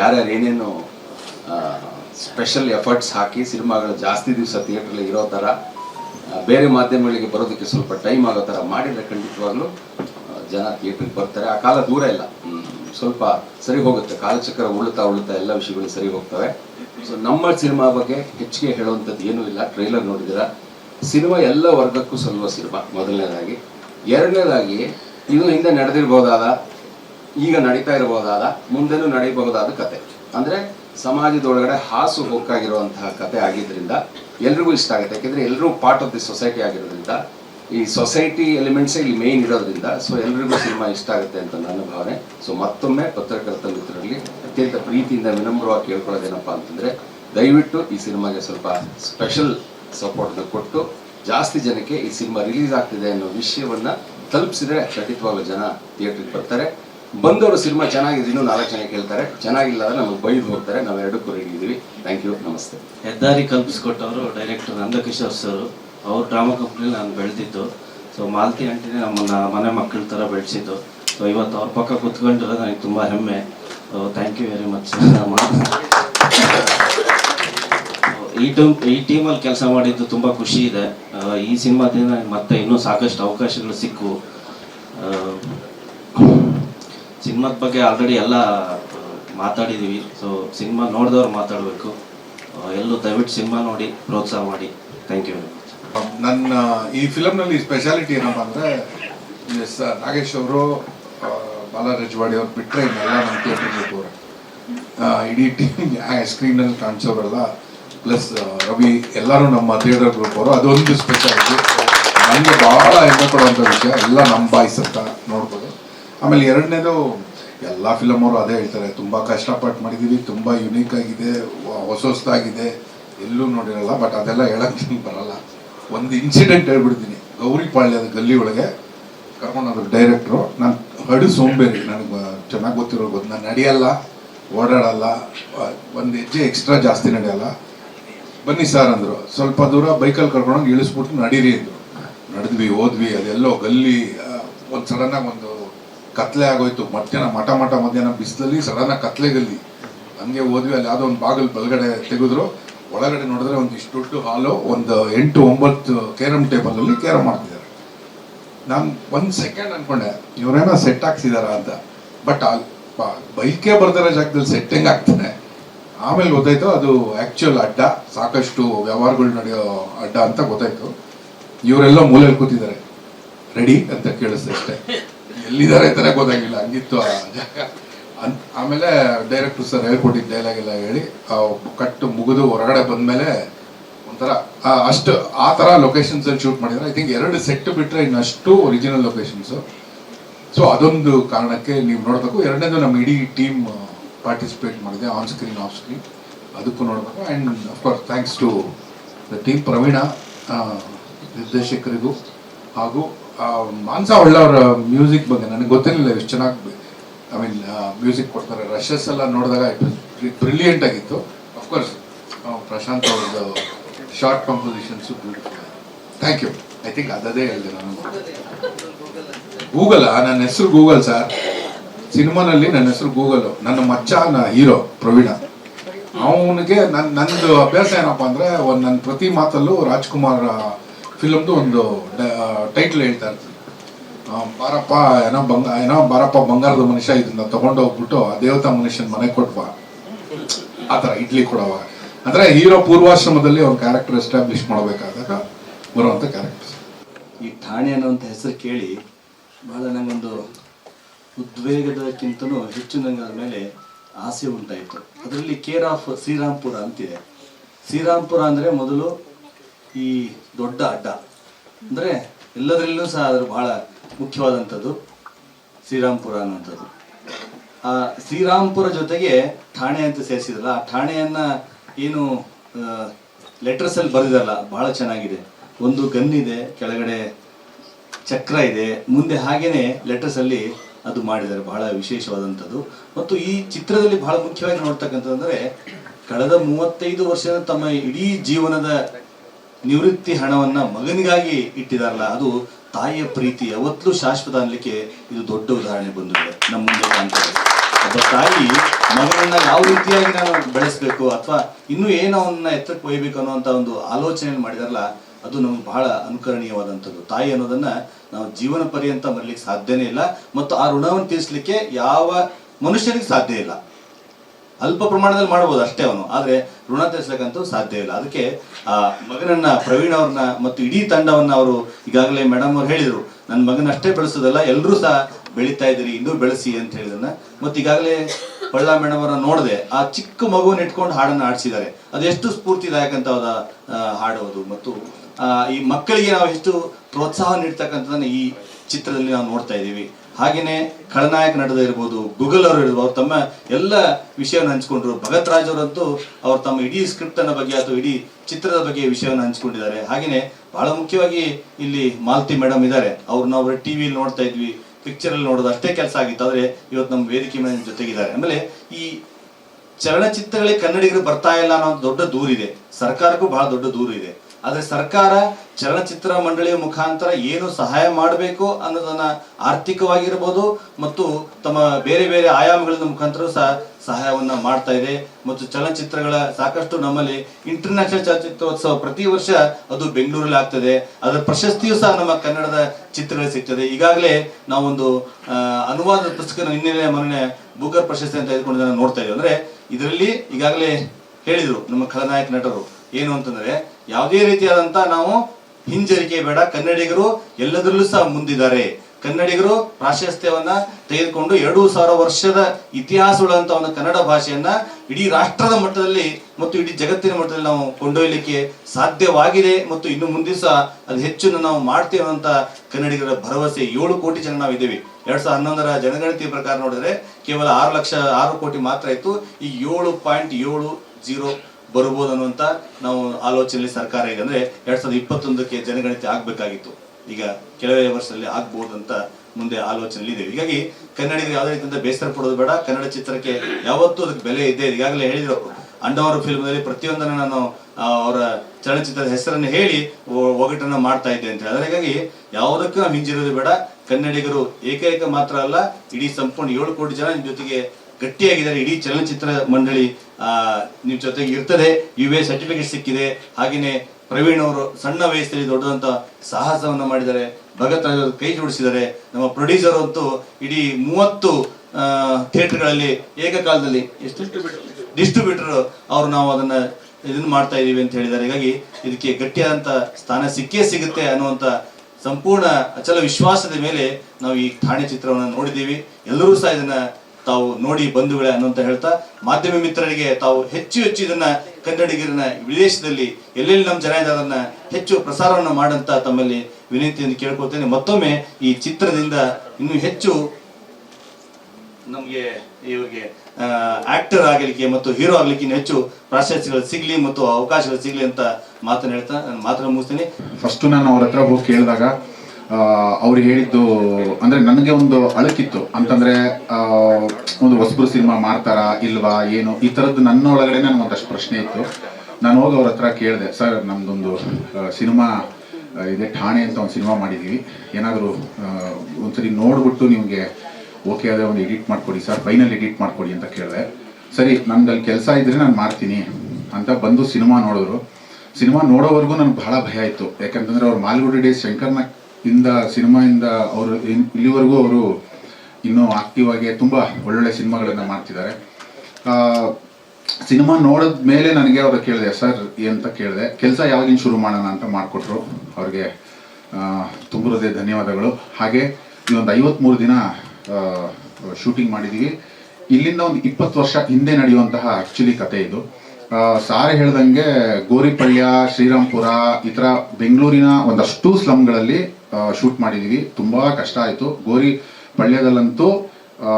ಯಾರ್ಯಾರು ಏನೇನು ಸ್ಪೆಷಲ್ ಎಫರ್ಟ್ಸ್ ಹಾಕಿ ಸಿನಿಮಾಗಳು ಜಾಸ್ತಿ ದಿವಸ ಥಿಯೇಟ್ರಲ್ಲಿ ಇರೋ ಥರ ಬೇರೆ ಮಾಧ್ಯಮಗಳಿಗೆ ಬರೋದಕ್ಕೆ ಸ್ವಲ್ಪ ಟೈಮ್ ಆಗೋ ಥರ ಮಾಡಿದರೆ ಖಂಡಿತವಾಗ್ಲೂ ಜನ ಥಿಯೇಟ್ರಿಗೆ ಬರ್ತಾರೆ. ಆ ಕಾಲ ದೂರ ಇಲ್ಲ. ಸ್ವಲ್ಪ ಸರಿ ಹೋಗುತ್ತೆ. ಕಾಲಚಕ್ರ ಉಳುತ್ತಾ ಉಳುತ್ತಾ ಎಲ್ಲ ವಿಷಯಗಳು ಸರಿ ಹೋಗ್ತವೆ. ಸೊ ನಮ್ಮ ಸಿನಿಮಾ ಬಗ್ಗೆ ಹೆಚ್ಚಿಗೆ ಹೇಳುವಂಥದ್ದು ಏನೂ ಇಲ್ಲ. ಟ್ರೈಲರ್ ನೋಡಿದ್ದೀರಾ? ಸಿನಿಮಾ ಎಲ್ಲ ವರ್ಗಕ್ಕೂ ಸಲ್ಲುವ ಸಿನಿಮಾ ಮೊದಲನೇದಾಗಿ. ಎರಡನೇದಾಗಿ ಇದು ಹಿಂದೆ ನಡೆದಿರ್ಬೋದಾದ, ಈಗ ನಡೀತಾ ಇರಬಹುದಾದ ಮುಂದೆನೂ ನಡೀಬಹುದಾದ ಕತೆ. ಅಂದ್ರೆ ಸಮಾಜದೊಳಗಡೆ ಹಾಸು ಹೊಕ್ಕಾಗಿರುವಂತಹ ಕತೆ ಆಗಿದ್ರಿಂದ ಎಲ್ರಿಗೂ ಇಷ್ಟ ಆಗುತ್ತೆ. ಯಾಕೆಂದರೆ ಎಲ್ಲರೂ ಪಾರ್ಟ್ ಆಫ್ ದಿ ಸೊಸೈಟಿ ಆಗಿರೋದ್ರಿಂದ, ಈ ಸೊಸೈಟಿ ಎಲಿಮೆಂಟ್ಸೇ ಇಲ್ಲಿ ಮೇನ್ ಇರೋದ್ರಿಂದ ಸೊ ಎಲ್ರಿಗೂ ಸಿನಿಮಾ ಇಷ್ಟ ಆಗುತ್ತೆ ಅಂತ ನನ್ನ ಭಾವನೆ. ಸೊ ಮತ್ತೊಮ್ಮೆ ಪತ್ರಕರ್ತ ಮಿತ್ರರಲ್ಲಿ ಅತ್ಯಂತ ಪ್ರೀತಿಯಿಂದ ವಿನಮ್ರವಾಗಿ ಕೇಳ್ಕೊಳ್ಳೋದೇನಪ್ಪ ಅಂತಂದ್ರೆ, ದಯವಿಟ್ಟು ಈ ಸಿನಿಮಾಗೆ ಸ್ವಲ್ಪ ಸ್ಪೆಷಲ್ ಸಪೋರ್ಟ್ನ ಕೊಟ್ಟು ಜಾಸ್ತಿ ಜನಕ್ಕೆ ಈ ಸಿನಿಮಾ ರಿಲೀಸ್ ಆಗ್ತಿದೆ ಅನ್ನೋ ವಿಷಯವನ್ನ ತಲುಪಿಸಿದ್ರೆ ಖಂಡಿತವಾಗ್ಲೂ ಜನ ಥಿಯೇಟ್ರಿಗೆ ಬರ್ತಾರೆ. ಬಂದವರು ಸಿನಿಮಾ ಚೆನ್ನಾಗಿದೆ, ಇನ್ನೂ ನಾಲ್ಕು ಜನ ಕೇಳ್ತಾರೆ. ಚೆನ್ನಾಗಿಲ್ಲ ಅಂದ್ರೆ ನಮಗೆ ಬೈದು ಹೋಗ್ತಾರೆ. ನಾವು ಎರಡಕ್ಕೂ ರೆಡಿ ಇದ್ದೀವಿ ಥ್ಯಾಂಕ್ ಯು ನಮಸ್ತೆ. ಹೆದ್ದಾರಿ ಕಲ್ಪಿಸ್ಕೊಟ್ಟವರು ಡೈರೆಕ್ಟರ್ ನಂದಕಿಶೋರ್ ಸರ್. ಅವ್ರ ಡ್ರಾಮಾ ಕಂಪ್ನಿಲಿ ನಾನು ಬೆಳೆದಿದ್ದು. ಸೊ ಮಾಲತಿ ಆಂಟಿನೇ ನಮ್ಮ ಮನೆ ಮಕ್ಕಳ ಥರ ಬೆಳೆಸಿದ್ದು. ಸೊ ಇವತ್ತು ಅವ್ರ ಪಕ್ಕ ಕುತ್ಕೊಂಡಿರೋದು ನನಗೆ ತುಂಬ ಹೆಮ್ಮೆ. ಥ್ಯಾಂಕ್ ಯು ವೆರಿ ಮಚ್ ಈ ಟೀಮ್, ಈ ಟೀಮಲ್ಲಿ ಕೆಲಸ ಮಾಡಿದ್ದು ತುಂಬ ಖುಷಿ ಇದೆ. ಈ ಸಿನಿಮಾದಿಂದ ಮತ್ತೆ ಇನ್ನೂ ಸಾಕಷ್ಟು ಅವಕಾಶಗಳು ಸಿಕ್ಕು. ಸಿನಿಮಾದ ಬಗ್ಗೆ ಆಲ್ರೆಡಿ ಎಲ್ಲ ಮಾತಾಡಿದ್ದೀವಿ ಸೊ ಸಿನಿಮಾ ನೋಡಿದವ್ರು ಮಾತಾಡಬೇಕು. ಎಲ್ಲೂ ದಯವಿಟ್ಟು ಸಿನಿಮಾ ನೋಡಿ, ಪ್ರೋತ್ಸಾಹ ಮಾಡಿ. ಥ್ಯಾಂಕ್ ಯು ನನ್ನ, ಈ ಫಿಲಮ್ನಲ್ಲಿ ಸ್ಪೆಷಾಲಿಟಿ ಏನಪ್ಪ ಅಂದರೆ ನಾಗೇಶ್ ಅವರು ಬಾಲ ರಜವಾಡಿ ಅವ್ರು ಬಿಟ್ಟರೆ ಇನ್ನೆಲ್ಲ ನಮ್ಮ ಥಿಯೇಟ್ರಿಗೆ ಇಡೀ ಟೀಮ್ ಸ್ಕ್ರೀನಲ್ಲಿ ಕಾಣಿಸೋರೆಲ್ಲ ಪ್ಲಸ್ ರವಿ ಎಲ್ಲರೂ ನಮ್ಮ ಥಿಯೇಟರ್ ಗ್ರೂಪ್ ಅವರು, ಅದೊಂದು ಸ್ಪೆಷಾಲಿಟಿ ನನಗೆ ಭಾಳ ಹೆಮ್ಮೆ ಕೊಡುವಂಥ ವಿಷಯ, ಎಲ್ಲ ನಮ್ಮ ಬಾಯ್ಸ್ ಅಂತ ನೋಡ್ಬೋದು. ಆಮೇಲೆ ಎರಡನೇದು, ಎಲ್ಲ ಫಿಲಮ್ ಅವರು ಅದೇ ಹೇಳ್ತಾರೆ, ತುಂಬ ಕಷ್ಟಪಟ್ಟು ಮಾಡಿದ್ದೀವಿ ತುಂಬ ಯುನೀಕ್ ಆಗಿದೆ ಹೊಸ ಹೊಸದಾಗಿದೆ. ಎಲ್ಲೂ ನೋಡಿರಲ್ಲ ಬಟ್ ಅದೆಲ್ಲ ಹೇಳೋಕ್ಕೆ ಬರಲ್ಲ. ಒಂದು ಇನ್ಸಿಡೆಂಟ್ ಹೇಳ್ಬಿಡ್ತೀನಿ. ಗೌರಿ ಪಾಳ್ಯದ ಗಲ್ಲಿ ಒಳಗೆ ಕರ್ಕೊಂಡೋದ್ರು ಡೈರೆಕ್ಟ್ರು ನಾನು ಹಡು ಸೋಂಬೇರಿ, ನನಗೆ ಚೆನ್ನಾಗಿ ಗೊತ್ತಿರೋ ಗೊತ್ತು. ನಾನು ನಡೆಯಲ್ಲ, ಓಡಾಡಲ್ಲ ಒಂದು ಹೆಜ್ಜೆ ಎಕ್ಸ್ಟ್ರಾ ಜಾಸ್ತಿ ನಡೆಯಲ್ಲ. ಬನ್ನಿ ಸರ್ ಅಂದರು. ಸ್ವಲ್ಪ ದೂರ ಬೈಕಲ್ಲಿ ಕರ್ಕೊಂಡೋಗಿ ಇಳಿಸ್ಬಿಟ್ಟು ನಡೀರಿ ಅಂದರು. ನಡೆದ್ವಿ, ಹೋದ್ವಿ, ಅದೆಲ್ಲೋ ಗಲ್ಲಿ ಒಂದು ಸಡನ್ನಾಗಿ ಒಂದು ಕತ್ಲೆ ಆಗೋಯ್ತು. ಮಧ್ಯಾಹ್ನ ಮಠ ಮಠ ಮಧ್ಯಾಹ್ನ ಬಿಸಿಲಲ್ಲಿ ಸಡನ್ನಾಗಿ ಕತ್ಲೆ ಗಲ್ಲಿ. ಹಂಗೆ ಹೋದ್ವಿ, ಅಲ್ಲಿ ಯಾವುದೋ ಒಂದು ಬಾಗಿಲು ಬಲಗಡೆ ತೆಗೆದ್ರು. ಒಳಗಡೆ ನೋಡಿದ್ರೆ ಒಂದು ಇಷ್ಟು ದೊಡ್ಡ ಹಾಲು ಒಂದು ಎಂಟು ಒಂಬತ್ತು ಕೇರಮ್ ಟೇಬಲಲ್ಲಿ ಕೇರಮ್ ಮಾಡ್ತಿದ್ದಾರೆ. ನಾನು ಒಂದು ಸೆಕೆಂಡ್ ಅನ್ಕೊಂಡೆ, ಇವರೇನೋ ಸೆಟ್ ಹಾಕ್ಸಿದಾರ ಅಂತ. ಬಟ್ ಬೈಕೇ ಬರ್ದಿರೋ ಜಾಗದಲ್ಲಿ ಸೆಟ್ಟಿಂಗ್ ಆಗ್ತಾನೆ? ಆಮೇಲೆ ಗೊತ್ತಾಯ್ತು, ಅದು ಆಕ್ಚುಯಲ್ ಅಡ್ಡ, ಸಾಕಷ್ಟು ವ್ಯವಹಾರಗಳು ನಡೆಯೋ ಅಡ್ಡ ಅಂತ ಗೊತ್ತಾಯ್ತು. ಇವರೆಲ್ಲ ಮೂಲೆಯಲ್ಲಿ ಕೂತಿದ್ದಾರೆ. ರೆಡಿ ಅಂತ ಕೇಳಿಸ್ದೆ ಅಷ್ಟೇ. ಎಲ್ಲಿದ್ದಾರೆ ಅಂತಾನೆ ಗೊತ್ತಾಗಿಲ್ಲ ಹಂಗಿತ್ತು ಆ ಜಾಗ. ಆಮೇಲೆ ಡೈರೆಕ್ಟರ್ ಸರ್ ಹೇಳ್ಕೊಟ್ಟಿದ್ದ ಡೈಲಾಗ್ ಎಲ್ಲ ಹೇಳಿ ಕಟ್ಟು ಮುಗಿದು ಹೊರಗಡೆ ಬಂದ್ಮೇಲೆ ಒಂಥರ ಅಷ್ಟು, ಆ ಥರ ಲೊಕೇಶನ್ಸ್ ಅಲ್ಲಿ ಶೂಟ್ ಮಾಡಿದ್ರೆ ಐ ಥಿಂಕ್ ಎರಡು ಸೆಟ್ ಬಿಟ್ರೆ ಇನ್ನಷ್ಟು ಒರಿಜಿನಲ್ ಲೊಕೇಶನ್ಸು ಸೊ ಅದೊಂದು ಕಾರಣಕ್ಕೆ ನೀವು ನೋಡಬೇಕು ಎರಡನೇದು ನಮ್ಮ ಇಡೀ ಟೀಮ್ ಪಾರ್ಟಿಸಿಪೇಟ್ ಮಾಡಿದೆ ಆನ್ ಸ್ಕ್ರೀನ್ ಆಫ್ ಸ್ಕ್ರೀನ್ ಅದಕ್ಕೂ ನೋಡಬೇಕು. And of course thanks to the team Praveena ನಿರ್ದೇಶಕರಿಗೂ ಹಾಗೂ ಮಾನ್ಸ ಒಳ್ಳೆಯವರ ಮ್ಯೂಸಿಕ್ ಬಗ್ಗೆ ನನಗೆ ಗೊತ್ತಿರಲಿಲ್ಲ ಎಷ್ಟು ಚೆನ್ನಾಗಿ ಐ ಮೀನ್ ಮ್ಯೂಸಿಕ್ ಕೊಡ್ತಾರೆ. ರಶಸ್ ಎಲ್ಲ ನೋಡಿದಾಗ ಇಟ್ ಬ್ರಿಲಿಯಂಟ್ ಆಗಿತ್ತು. ಅಫ್ಕೋರ್ಸ್ ಪ್ರಶಾಂತ್ ಅವ್ರದ್ದು short compositions beautiful thank you I think ಅದೇ ಹೇಳಿದೆ ನಾನು. ಗೂಗಲ್ ನನ್ನ ಹೆಸರು ಗೂಗಲ್ ಸರ್ ಸಿನಿಮಾನಲ್ಲಿ ನನ್ನ ಹೆಸರು ಗೂಗಲ್ ನನ್ನ ಮಚ್ಚ ಹೀರೋ ಪ್ರವೀಣ. ಅವನಿಗೆ ನನ್ನ ನಂದು ಅಭ್ಯಾಸ ಏನಪ್ಪ ಅಂದ್ರೆ ಒಂದು ನನ್ನ ಪ್ರತಿ ಮಾತಲ್ಲೂ ರಾಜ್ಕುಮಾರ್ ಫಿಲಮ್ದು ಒಂದು ಟೈಟ್ಲ್ ಹೇಳ್ತಾ ಇರ್ತೀನಿ. ಬಾರಪ್ಪ, ಏನೋ ಬಂಗ, ಏನೋ ಬಾರಪ್ಪ ಬಂಗಾರದ ಮನುಷ್ಯ ಇದನ್ನ ತಗೊಂಡೋಗ್ಬಿಟ್ಟು ಆ ದೇವತಾ ಮನುಷ್ಯನ ಮನೆ ಕೊಟ್ಟ ಆ ಥರ ಇಡ್ಲಿ ಕೊಡವ ಅಂದ್ರೆ ಹೀರೋ ಪೂರ್ವಾಶ್ರಮದಲ್ಲಿ ಒಂದು ಕ್ಯಾರೆಕ್ಟರ್ ಎಸ್ಟಾಬ್ಲಿಷ್ ಮಾಡಬೇಕಾದಾಗ ಬರುವಂತ ಕ್ಯಾರೆಕ್ಟರ್ ಈ ಠಾಣೆ ಅನ್ನುವಂಥ ಹೆಸರು ಕೇಳಿ ಬಹಳ ನಂಗೊಂದು ಉದ್ವೇಗದಕ್ಕಿಂತನೂ ಹೆಚ್ಚು ನಂಗೆ ಅದ್ರ ಮೇಲೆ ಆಸೆ ಉಂಟಾಯಿತು. ಅದರಲ್ಲಿ ಕೇರ್ ಆಫ್ ಶ್ರೀರಾಮ್ಪುರ ಅಂತಿದೆ. ಶ್ರೀರಾಮ್ಪುರ ಅಂದರೆ ಮೊದಲು ಈ ದೊಡ್ಡ ಅಡ್ಡ. ಅಂದರೆ ಎಲ್ಲದರಲ್ಲೂ ಸಹ ಅದರ ಬಹಳ ಮುಖ್ಯವಾದಂಥದ್ದು ಶ್ರೀರಾಮ್ಪುರ ಅನ್ನುವಂಥದ್ದು. ಆ ಶ್ರೀರಾಮ್ಪುರ ಜೊತೆಗೆ ಠಾಣೆ ಅಂತ ಸೇರಿಸಿದ್ರಲ್ಲ, ಆ ಠಾಣೆಯನ್ನ ಏನು ಲೆಟರ್ಸ್ ಅಲ್ಲಿ ಬರೆದಿರಲ್ಲ ಬಹಳ ಚೆನ್ನಾಗಿದೆ. ಒಂದು ಗನ್ ಇದೆ ಕೆಳಗಡೆ ಚಕ್ರ ಇದೆ, ಮುಂದೆ ಹಾಗೇನೆ ಲೆಟರ್ಸ್ ಅಲ್ಲಿ ಅದು ಮಾಡಿದ್ದಾರೆ, ಬಹಳ ವಿಶೇಷವಾದಂಥದ್ದು. ಮತ್ತು ಈ ಚಿತ್ರದಲ್ಲಿ ಬಹಳ ಮುಖ್ಯವಾಗಿ ನೋಡ್ತಕ್ಕಂಥದ್ದು ಕಳೆದ ಮೂವತ್ತೈದು ವರ್ಷದ ತಮ್ಮ ಇಡೀ ಜೀವನದ ನಿವೃತ್ತಿ ಹಣವನ್ನ ಮಗನಿಗಾಗಿ ಇಟ್ಟಿದಾರಲ್ಲ, ಅದು ತಾಯಿಯ ಪ್ರೀತಿ. ಯಾವತ್ತೂ ಶಾಶ್ವತ ಅನ್ಲಿಕ್ಕೆ ಇದು ದೊಡ್ಡ ಉದಾಹರಣೆ ಬಂದಿದೆ. ನಮ್ಮ ಮುಂದೆ ಕಾಣ್ತದೆ. ಒಬ್ಬ ತಾಯಿ ಮಗನನ್ನ ಯಾವ ರೀತಿಯಾಗಿ ನಾನು ಬೆಳೆಸ್ಬೇಕು, ಅಥವಾ ಇನ್ನೂ ಏನು ಅವನ್ನ ಎತ್ತರಕ್ಕೆ ಒಯ್ಬೇಕು ಅನ್ನುವಂತ ಒಂದು ಆಲೋಚನೆ ಮಾಡಿದಾರಲ್ಲ ಅದು ನಮ್ಗೆ ಬಹಳ ಅನುಕರಣೀಯವಾದಂಥದ್ದು. ತಾಯಿ ಅನ್ನೋದನ್ನ ನಾವು ಜೀವನ ಪರ್ಯಂತ ಮರಲಿಕ್ಕೆ ಸಾಧ್ಯನೇ ಇಲ್ಲ ಮತ್ತು ಆ ಋಣವನ್ನು ತೀರಿಸಲಿಕ್ಕೆ ಯಾವ ಮನುಷ್ಯನಿಗೆ ಸಾಧ್ಯ ಇಲ್ಲ. ಅಲ್ಪ ಪ್ರಮಾಣದಲ್ಲಿ ಮಾಡ್ಬೋದು ಅಷ್ಟೇ ಅವನು. ಆದ್ರೆ ಋಣ ತೀರಿಸ್ಲಿಕ್ಕಂತೂ ಸಾಧ್ಯ ಇಲ್ಲ. ಅದಕ್ಕೆ ಆ ಮಗನನ್ನ ಪ್ರವೀಣ್ ಅವ್ರನ್ನ ಮತ್ತು ಇಡೀ ತಂಡವನ್ನ ಅವರು ಈಗಾಗಲೇ ಮೇಡಮ್ ಅವ್ರು ಹೇಳಿದ್ರು ನನ್ನ ಮಗನ ಅಷ್ಟೇ ಬೆಳೆಸೋದಲ್ಲ ಎಲ್ಲರೂ ಸಹ ಬೆಳೀತಾ ಇದ್ದೀರಿ ಇನ್ನೂ ಬೆಳೆಸಿ ಅಂತ ಹೇಳಿದನ್ನ ಮತ್ತು ಈಗಾಗಲೇ ಬಳ್ಳ ಮೇಡಮ್ ಅವರನ್ನ ನೋಡಿದೆ ಆ ಚಿಕ್ಕ ಮಗುವನ್ನ ಇಟ್ಕೊಂಡು ಹಾಡನ್ನ ಆಡಿಸಿದ್ದಾರೆ. ಅದೆಷ್ಟು ಸ್ಫೂರ್ತಿದಾಯಕ ಅಂತ ಅವರ ಆ, ಹಾಡೋದು ಮತ್ತು ಈ ಮಕ್ಕಳಿಗೆ ನಾವು ಎಷ್ಟು ಪ್ರೋತ್ಸಾಹ ನೀಡ್ತಕ್ಕಂಥದ್ದನ್ನ ಈ ಚಿತ್ರದಲ್ಲಿ ನಾವು ನೋಡ್ತಾ ಇದ್ದೀವಿ. ಹಾಗೇನೆ ಖಳನಾಯಕ ನಡೆದ ಇರ್ಬೋದು, ಗೂಗಲ್ ಅವರು ಇರ್ಬೋದು, ಅವ್ರು ತಮ್ಮ ಎಲ್ಲ ವಿಷಯವನ್ನು ಹಂಚ್ಕೊಂಡ್ರು. ಭಗತ್ ರಾಜ್ ಅವರಂತೂ ಅವ್ರು ತಮ್ಮ ಇಡೀ ಸ್ಕ್ರಿಪ್ಟ್ ಅನ್ನ ಬಗ್ಗೆ ಅಥವಾ ಇಡೀ ಚಿತ್ರದ ಬಗ್ಗೆ ವಿಷಯವನ್ನು ಹಂಚ್ಕೊಂಡಿದ್ದಾರೆ. ಹಾಗೆಯೇ ಬಹಳ ಮುಖ್ಯವಾಗಿ ಇಲ್ಲಿ ಮಾಲತಿ ಮೇಡಮ್ ಇದ್ದಾರೆ. ಅವ್ರನ್ನ ಅವರು ಟಿವಿಯಲ್ಲಿ ನೋಡ್ತಾ ಇದ್ವಿ ಪಿಕ್ಚರ್ ಅಲ್ಲಿ ನೋಡೋದು ಅಷ್ಟೇ ಕೆಲಸ ಆಗಿತ್ತು. ಆದ್ರೆ ಇವತ್ತು ನಮ್ಮ ವೇದಿಕೆ ಮೇಲೆ ಜೊತೆಗಿದ್ದಾರೆ. ಆಮೇಲೆ ಈ ಚಲನಚಿತ್ರಗಳಿಗೆ ಕನ್ನಡಿಗರು ಬರ್ತಾ ಇಲ್ಲ ಅನ್ನೋ ದೊಡ್ಡ ದೊಡ್ಡ ದೂರಿದೆ. ಸರ್ಕಾರಕ್ಕೂ ಬಹಳ ದೊಡ್ಡ ದೂರು ಇದೆ. ಆದ್ರೆ ಸರ್ಕಾರ ಚಲನಚಿತ್ರ ಮಂಡಳಿಯ ಮುಖಾಂತರ ಏನು ಸಹಾಯ ಮಾಡಬೇಕು ಅನ್ನೋದನ್ನ ಆರ್ಥಿಕವಾಗಿರ್ಬೋದು ಮತ್ತು ತಮ್ಮ ಬೇರೆ ಬೇರೆ ಆಯಾಮಗಳ ಮುಖಾಂತರ ಸಹ ಸಹಾಯವನ್ನು ಮಾಡ್ತಾ ಇದೆ. ಮತ್ತು ಚಲನಚಿತ್ರಗಳ ಸಾಕಷ್ಟು ನಮ್ಮಲ್ಲಿ ಇಂಟರ್ನ್ಯಾಷನಲ್ ಚಲನಚಿತ್ರೋತ್ಸವ ಪ್ರತಿ ವರ್ಷ ಅದು ಬೆಂಗಳೂರಲ್ಲಿ ಆಗ್ತದೆ. ಅದರ ಪ್ರಶಸ್ತಿಯೂ ಸಹ ನಮ್ಮ ಕನ್ನಡದ ಚಿತ್ರಗಳು ಸಿಗ್ತದೆ. ಈಗಾಗಲೇ ನಾವೊಂದು ಅನುವಾದ ಪುಸ್ತಕ ನಿನ್ನೆ ಮೊನ್ನೆ ಬುಕರ್ ಪ್ರಶಸ್ತಿ ಅಂತ ತೆಗೆದುಕೊಂಡು ನೋಡ್ತಾ ಇದ್ದೀವಿ ಅಂದ್ರೆ ಇದರಲ್ಲಿ ಈಗಾಗಲೇ ಹೇಳಿದ್ರು ನಮ್ಮ ಖಳನಾಯಕ ನಟರು. ಏನು ಅಂತಂದ್ರೆ ಯಾವುದೇ ರೀತಿಯಾದಂತ ನಾವು ಹಿಂಜರಿಕೆ ಬೇಡ. ಕನ್ನಡಿಗರು ಎಲ್ಲದರಲ್ಲೂ ಸಹ ಮುಂದಿದ್ದಾರೆ. ಕನ್ನಡಿಗರು ಪ್ರಾಶಸ್ತ್ಯವನ್ನ ತೆಗೆದುಕೊಂಡು ಎರಡು ಸಾವಿರ ವರ್ಷದ ಇತಿಹಾಸವುಳ್ಳಂತ ಒಂದು ಕನ್ನಡ ಭಾಷೆಯನ್ನ ಇಡೀ ರಾಷ್ಟ್ರದ ಮಟ್ಟದಲ್ಲಿ ಮತ್ತು ಇಡೀ ಜಗತ್ತಿನ ಮಟ್ಟದಲ್ಲಿ ನಾವು ಕೊಂಡೊಯ್ಯಲಿಕ್ಕೆ ಸಾಧ್ಯವಾಗಿದೆ ಮತ್ತು ಇನ್ನು ಮುಂದೆ ಸಹ ಅದು ಹೆಚ್ಚು ನಾವು ಮಾಡ್ತೇವೆ ಅಂತ ಕನ್ನಡಿಗರ ಭರವಸೆ ಏಳು ಕೋಟಿ ಜನ ನಾವು ಇದ್ದೇವೆ ಎರಡ್ ಸಾವಿರದ ಹನ್ನೊಂದರ ಜನಗಣತಿ ಪ್ರಕಾರ ನೋಡಿದ್ರೆ ಕೇವಲ ಆರು ಲಕ್ಷ, ಆರು ಕೋಟಿ ಮಾತ್ರ ಇತ್ತು. ಈ ಏಳು ಪಾಯಿಂಟ್ ಏಳು ಜೀರೋ ಬರ್ಬೋದು ಅನ್ನುವಂತ ನಾವು ಆಲೋಚನೆ ಸರ್ಕಾರ ಈಗ ಅಂದ್ರೆ ಎರಡ್ ಸಾವಿರದ ಇಪ್ಪತ್ತೊಂದಕ್ಕೆ ಜನಗಣತಿ ಆಗ್ಬೇಕಾಗಿತ್ತು. ಈಗ ಕೆಲವೇ ವರ್ಷದಲ್ಲಿ ಆಗ್ಬಹುದು ಅಂತ ಮುಂದೆ ಆಲೋಚನೆಯಲ್ಲಿ ಇದೆ. ಹೀಗಾಗಿ ಕನ್ನಡಿಗರು ಯಾವುದೇ ರೀತಿಯಿಂದ ಬೇಸರ ಪಡೋದು ಬೇಡ. ಕನ್ನಡ ಚಿತ್ರಕ್ಕೆ ಯಾವತ್ತೂ ಅದಕ್ಕೆ ಬೆಲೆ ಇದೆ. ಈಗಾಗಲೇ ಹೇಳಿದ್ರು ಅಂಡವರು ಫಿಲ್ಮ್ನಲ್ಲಿ ಪ್ರತಿಯೊಂದನ್ನು ನಾನು ಅವರ ಚಲನಚಿತ್ರದ ಹೆಸರನ್ನು ಹೇಳಿ ಒಗಟನ್ನ ಮಾಡ್ತಾ ಇದ್ದೆ ಅಂತ ಹೇಳಿ ಹಾಗಾಗಿ ಯಾವುದಕ್ಕೂ ಹಿಂಜಿರೋದು ಬೇಡ. ಕನ್ನಡಿಗರು ಏಕೈಕ ಮಾತ್ರ ಅಲ್ಲ, ಇಡೀ ಸಂಪೂರ್ಣ ಏಳು ಕೋಟಿ ಜನ ಜೊತೆಗೆ ಗಟ್ಟಿಯಾಗಿದ್ದಾರೆ. ಇಡೀ ಚಲನಚಿತ್ರ ಮಂಡಳಿ ಆ ನಿಮ್ ಜೊತೆಗೆ ಇರ್ತದೆ. ಯು ಎ ಸರ್ಟಿಫಿಕೇಟ್ ಸಿಕ್ಕಿದೆ. ಹಾಗೇನೆ ಪ್ರವೀಣ್ ಅವರು ಸಣ್ಣ ವಯಸ್ಸಲ್ಲಿ ದೊಡ್ಡದಂತ ಸಾಹಸವನ್ನು ಮಾಡಿದ್ದಾರೆ. ಭಗತ್ ರಾಜ್ ಅವರು ಕೈ ಜೋಡಿಸಿದ್ದಾರೆ. ನಮ್ಮ ಪ್ರೊಡ್ಯೂಸರ್ ಅಂತೂ ಇಡೀ ಮೂವತ್ತು ಥಿಯೇಟರ್ಗಳಲ್ಲಿ ಏಕಕಾಲದಲ್ಲಿ ಎಷ್ಟು ಡಿಸ್ಟ್ರಿಬ್ಯೂಟರ್ ಅವರು ನಾವು ಅದನ್ನ ಇದನ್ನ ಮಾಡ್ತಾ ಇದೀವಿ ಅಂತ ಹೇಳಿದ್ದಾರೆ. ಹೀಗಾಗಿ ಇದಕ್ಕೆ ಗಟ್ಟಿಯಾದಂತ ಸ್ಥಾನ ಸಿಕ್ಕೇ ಸಿಗುತ್ತೆ ಅನ್ನುವಂತ ಸಂಪೂರ್ಣ ಅಚಲ ವಿಶ್ವಾಸದ ಮೇಲೆ ನಾವು ಈ ಠಾಣೆ ಚಿತ್ರವನ್ನು ನೋಡಿದ್ದೀವಿ. ಎಲ್ಲರೂ ಸಹ ಇದನ್ನ ತಾವು ನೋಡಿ ಬಂಧುಗಳೇ ಅನ್ನುವಂತ ಹೇಳ್ತಾ, ಮಾಧ್ಯಮ ಮಿತ್ರರಿಗೆ ತಾವು ಹೆಚ್ಚು ಹೆಚ್ಚು ಇದನ್ನ ಕನ್ನಡಿಗರನ್ನ ವಿದೇಶದಲ್ಲಿ ಎಲ್ಲೆಲ್ಲಿ ನಮ್ಮ ಜನ ಇದನ್ನ ಹೆಚ್ಚು ಪ್ರಸಾರವನ್ನು ಮಾಡಂತ ತಮ್ಮಲ್ಲಿ ವಿನಂತಿಯನ್ನು ಕೇಳ್ಕೊತೇನೆ ಮತ್ತೊಮ್ಮೆ ಈ ಚಿತ್ರದಿಂದ ಇನ್ನೂ ಹೆಚ್ಚು ನಮಗೆ ಇವರಿಗೆ ಆಕ್ಟರ್ ಆಗಲಿಕ್ಕೆ ಮತ್ತು ಹೀರೋ ಆಗ್ಲಿಕ್ಕೆ ಇನ್ನು ಹೆಚ್ಚು ಪ್ರಾಶಸ್ತ್ಯಗಳು ಸಿಗ್ಲಿ ಮತ್ತು ಅವಕಾಶಗಳು ಸಿಗ್ಲಿ ಅಂತ ಮಾತನ್ನ ಹೇಳ್ತಾ ನಾನು ಮಾತನ್ನ ಮುಗಿಸ್ತೇನೆ. ಫಸ್ಟ್ ನಾನು ಅವ್ರ ಹತ್ರ ಹೋಗಿ ಕೇಳಿದಾಗ ಅವ್ರು ಹೇಳಿದ್ದು ಅಂದ್ರೆ ನನಗೆ ಒಂದು ಅಳಕಿತ್ತು. ಅಂತಂದ್ರೆ ಒಂದು ಹೊಸಬ್ರು ಸಿನಿಮಾ ಮಾಡ್ತಾರಾ ಇಲ್ವಾ, ಏನು, ಈ ಥರದ್ದು ನನ್ನ ಒಳಗಡೆ ಒಂದಷ್ಟು ಪ್ರಶ್ನೆ ಇತ್ತು. ನಾನು ಹೋಗಿ ಅವ್ರ ಹತ್ರ ಕೇಳಿದೆ, ಸರ್, ನಮ್ದೊಂದು ಸಿನಿಮಾ ಇದೆ, ಠಾಣೆ ಅಂತ ಒಂದು ಸಿನಿಮಾ ಮಾಡಿದೀವಿ. ಏನಾದರೂ ಒಂದ್ಸರಿ ನೋಡ್ಬಿಟ್ಟು ನಿಮಗೆ ಓಕೆ ಆದ್ರೆ ಒಂದು ಎಡಿಟ್ ಮಾಡ್ಕೊಡಿ ಸರ್, ಫೈನಲ್ ಎಡಿಟ್ ಮಾಡ್ಕೊಡಿ ಅಂತ ಕೇಳಿದೆ. ಸರಿ ನಂದಲ್ಲಿ ಕೆಲಸ ಇದ್ರೆ ನಾನು ಮಾಡ್ತೀನಿ ಅಂತ ಬಂದು ಸಿನಿಮಾ ನೋಡಿದ್ರು ಸಿನಿಮಾ ನೋಡೋವರೆಗೂ ನನಗೆ ಬಹಳ ಭಯ ಇತ್ತು. ಯಾಕಂತಂದ್ರೆ ಅವ್ರು ಮಾಲ್ಗುಡಿ ಡೇಸ್ ಶಂಕರ್ನ ಇಂದ ಸಿನಿಮಾಯಿಂದ ಅವರು ಇಲ್ಲಿವರೆಗೂ ಅವರು ಇನ್ನೂ ಆಕ್ಟಿವ್ ಆಗಿ ತುಂಬ ಒಳ್ಳೊಳ್ಳೆ ಸಿನಿಮಾಗಳನ್ನು ಮಾಡ್ತಿದ್ದಾರೆ. ಸಿನಿಮಾ ನೋಡಿದ ಮೇಲೆ ನನಗೆ ಅವ್ರು ಕೇಳಿದೆ, ಸರ್ ಅಂತ ಕೇಳಿದೆ? ಕೆಲಸ ಯಾವಾಗಿನ ಶುರು ಮಾಡೋಣ ಅಂತ ಮಾಡಿಕೊಟ್ರು. ಅವ್ರಿಗೆ ತುಂಬ ಹೃದಯ ಧನ್ಯವಾದಗಳು. ಹಾಗೆ ಈ ಒಂದು ಐವತ್ಮೂರು ದಿನ ಶೂಟಿಂಗ್ ಮಾಡಿದ್ದೀವಿ ಇಲ್ಲಿಂದ ಒಂದು ಇಪ್ಪತ್ತು ವರ್ಷ ಹಿಂದೆ ನಡೆಯುವಂತಹ ಆ್ಯಕ್ಚುಲಿ ಕತೆ ಇದು. ಸಾರ್ ಹೇಳ್ದಂಗೆ ಗೋರಿಪಳ್ಯ ಶ್ರೀರಾಮ್ಪುರ ಈ ಥರ ಬೆಂಗಳೂರಿನ ಒಂದಷ್ಟು ಸ್ಲಮ್ಗಳಲ್ಲಿ ಶೂಟ್ ಮಾಡಿದ್ದೀವಿ ತುಂಬಾ ಕಷ್ಟ ಆಯಿತು. ಗೋರಿ ಪಳ್ಯದಲ್ಲಂತೂ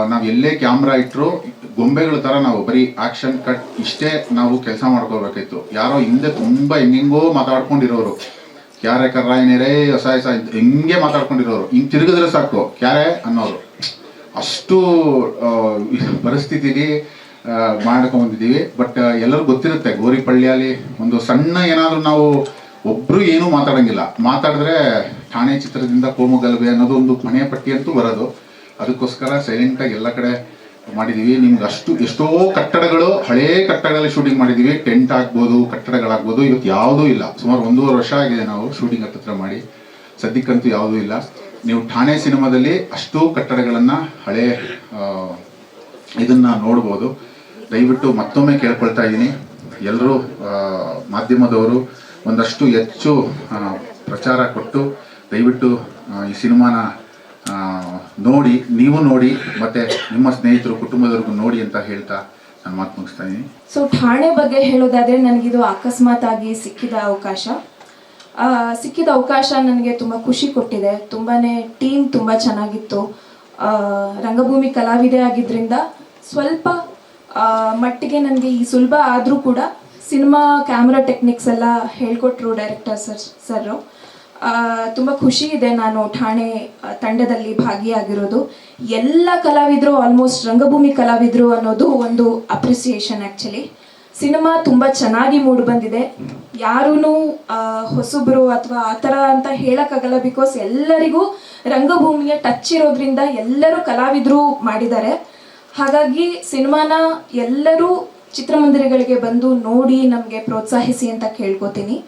ನಾವು ಎಲ್ಲೇ ಕ್ಯಾಮ್ರಾ ಇಟ್ಟರು ಗೊಂಬೆಗಳ ಥರ ನಾವು ಬರೀ ಆಕ್ಷನ್ ಕಟ್ ಇಷ್ಟೇ ನಾವು ಕೆಲಸ ಮಾಡ್ಕೋಬೇಕಾಯ್ತು ಯಾರೋ ಹಿಂದೆ ತುಂಬಾ ಹೆಂಗೆಂಗೋ ಮಾತಾಡ್ಕೊಂಡಿರೋರು. ಕ್ಯಾರೆ ಕರ್ರಾಯನೇರೇ ಹೊಸ ಹೊಸ ಹಿಂಗೆ ಮಾತಾಡ್ಕೊಂಡಿರೋರು. ಹಿಂಗೆ ತಿರುಗಿದ್ರೆ ಸಾಕು. ಕ್ಯಾರೆ ಅನ್ನೋರು. ಅಷ್ಟು ಆ, ಮಾಡ್ಕೊಂಡ್ಬಂದಿದ್ದೀವಿ ಬಟ್ ಎಲ್ಲರಿಗೂ ಗೊತ್ತಿರುತ್ತೆ ಗೋರಿಪಳ್ಳಿಯಲ್ಲಿ ಒಂದು ಸಣ್ಣ ಏನಾದರೂ ನಾವು ಒಬ್ರು ಏನೂ ಮಾತಾಡಂಗಿಲ್ಲ. ಮಾತಾಡಿದ್ರೆ ಠಾಣೆ ಚಿತ್ರದಿಂದ ಕೋಮು ಗಲಭೆ ಅನ್ನೋದು ಒಂದು ಮನೆಯ ಪಟ್ಟಿ ಅಂತೂ ಬರೋದು. ಅದಕ್ಕೋಸ್ಕರ ಸೈಲೆಂಟಾಗಿ ಎಲ್ಲ ಕಡೆ ಮಾಡಿದ್ದೀವಿ ನಿಮ್ಗೆ ಅಷ್ಟು ಎಷ್ಟೋ ಕಟ್ಟಡಗಳು ಹಳೇ ಕಟ್ಟಡಗಳಲ್ಲಿ ಶೂಟಿಂಗ್ ಮಾಡಿದ್ದೀವಿ ಟೆಂಟ್ ಆಗ್ಬೋದು, ಕಟ್ಟಡಗಳಾಗ್ಬೋದು, ಇವತ್ತು ಯಾವುದೂ ಇಲ್ಲ. ಸುಮಾರು ಒಂದೂವರೆ ವರ್ಷ ಆಗಿದೆ ನಾವು ಶೂಟಿಂಗ್ ಹತ್ರ ಮಾಡಿ. ಸದ್ಯಕ್ಕಂತೂ ಯಾವುದೂ ಇಲ್ಲ. ನೀವು ಠಾಣೆ ಸಿನಿಮಾದಲ್ಲಿ ಅಷ್ಟು ಕಟ್ಟಡಗಳನ್ನ ಹಳೆ ಇದನ್ನು ನೋಡ್ಬೋದು. ದಯವಿಟ್ಟು ಮತ್ತೊಮ್ಮೆ ಕೇಳ್ಕೊಳ್ತಾ ಇದ್ದೀನಿ. ಎಲ್ಲರೂ ಮಾಧ್ಯಮದವರು ಒಂದಷ್ಟು ಹೆಚ್ಚು ಪ್ರಚಾರ ಕೊಟ್ಟು ದಯವಿಟ್ಟು ಈ ಸಿನಿಮಾನ ನೋಡಿ, ನೀವು ನೋಡಿ, ಮತ್ತೆ ನಿಮ್ಮ ಸ್ನೇಹಿತರು, ಕುಟುಂಬದವ್ರಿಗೂ ನೋಡಿ ಅಂತ ಹೇಳ್ತಾ ನಾನು ಮಾತು ಮುಗಿಸ್ತಾ ಇದ್ದೀನಿ. ಸೊ ಠಾಣೆ ಬಗ್ಗೆ ಹೇಳೋದಾದ್ರೆ ನನಗಿದು ಅಕಸ್ಮಾತ್ ಆಗಿ ಸಿಕ್ಕಿದ ಅವಕಾಶ. ಸಿಕ್ಕಿದ ಅವಕಾಶ ನನಗೆ ತುಂಬ ಖುಷಿ ಕೊಟ್ಟಿದೆ. ತುಂಬಾನೇ ಟೀಮ್ ತುಂಬ ಚೆನ್ನಾಗಿತ್ತು. ರಂಗಭೂಮಿ ಕಲಾವಿದೆ ಆಗಿದ್ದರಿಂದ ಸ್ವಲ್ಪ ಮಟ್ಟಿಗೆ ನನಗೆ ಈ ಸುಲಭ ಆದರೂ ಕೂಡ ಸಿನಿಮಾ ಕ್ಯಾಮ್ರಾ ಟೆಕ್ನಿಕ್ಸ್ ಎಲ್ಲ ಹೇಳ್ಕೊಟ್ರು ಡೈರೆಕ್ಟರ್ ಸರ್ ಸರ್ರು. ತುಂಬ ಖುಷಿ ಇದೆ ನಾನು ಠಾಣೆ ತಂಡದಲ್ಲಿ ಭಾಗಿಯಾಗಿರೋದು. ಎಲ್ಲ ಕಲಾವಿದರು ಆಲ್ಮೋಸ್ಟ್ ರಂಗಭೂಮಿ ಕಲಾವಿದರು ಅನ್ನೋದು ಒಂದು ಅಪ್ರಿಸಿಯೇಷನ್ ಆ್ಯಕ್ಚುಲಿ ಸಿನಿಮಾ ತುಂಬ ಚೆನ್ನಾಗಿ ಮೂಡಿ ಬಂದಿದೆ. ಯಾರೂ ಹೊಸಬರು ಅಥವಾ ಆ ಥರ ಅಂತ ಹೇಳೋಕ್ಕಾಗಲ್ಲ ಬಿಕಾಸ್ ಎಲ್ಲರಿಗೂ ರಂಗಭೂಮಿಯ ಟಚ್ ಇರೋದ್ರಿಂದ ಎಲ್ಲರೂ ಕಲಾವಿದರು ಮಾಡಿದ್ದಾರೆ. ಹಾಗಾಗಿ ಸಿನಿಮಾನ ಎಲ್ಲರೂ ಚಿತ್ರಮಂದಿರಗಳಿಗೆ ಬಂದು ನೋಡಿ ನಮಗೆ ಪ್ರೋತ್ಸಾಹಿಸಿ ಅಂತ ಕೇಳ್ಕೊತೀನಿ.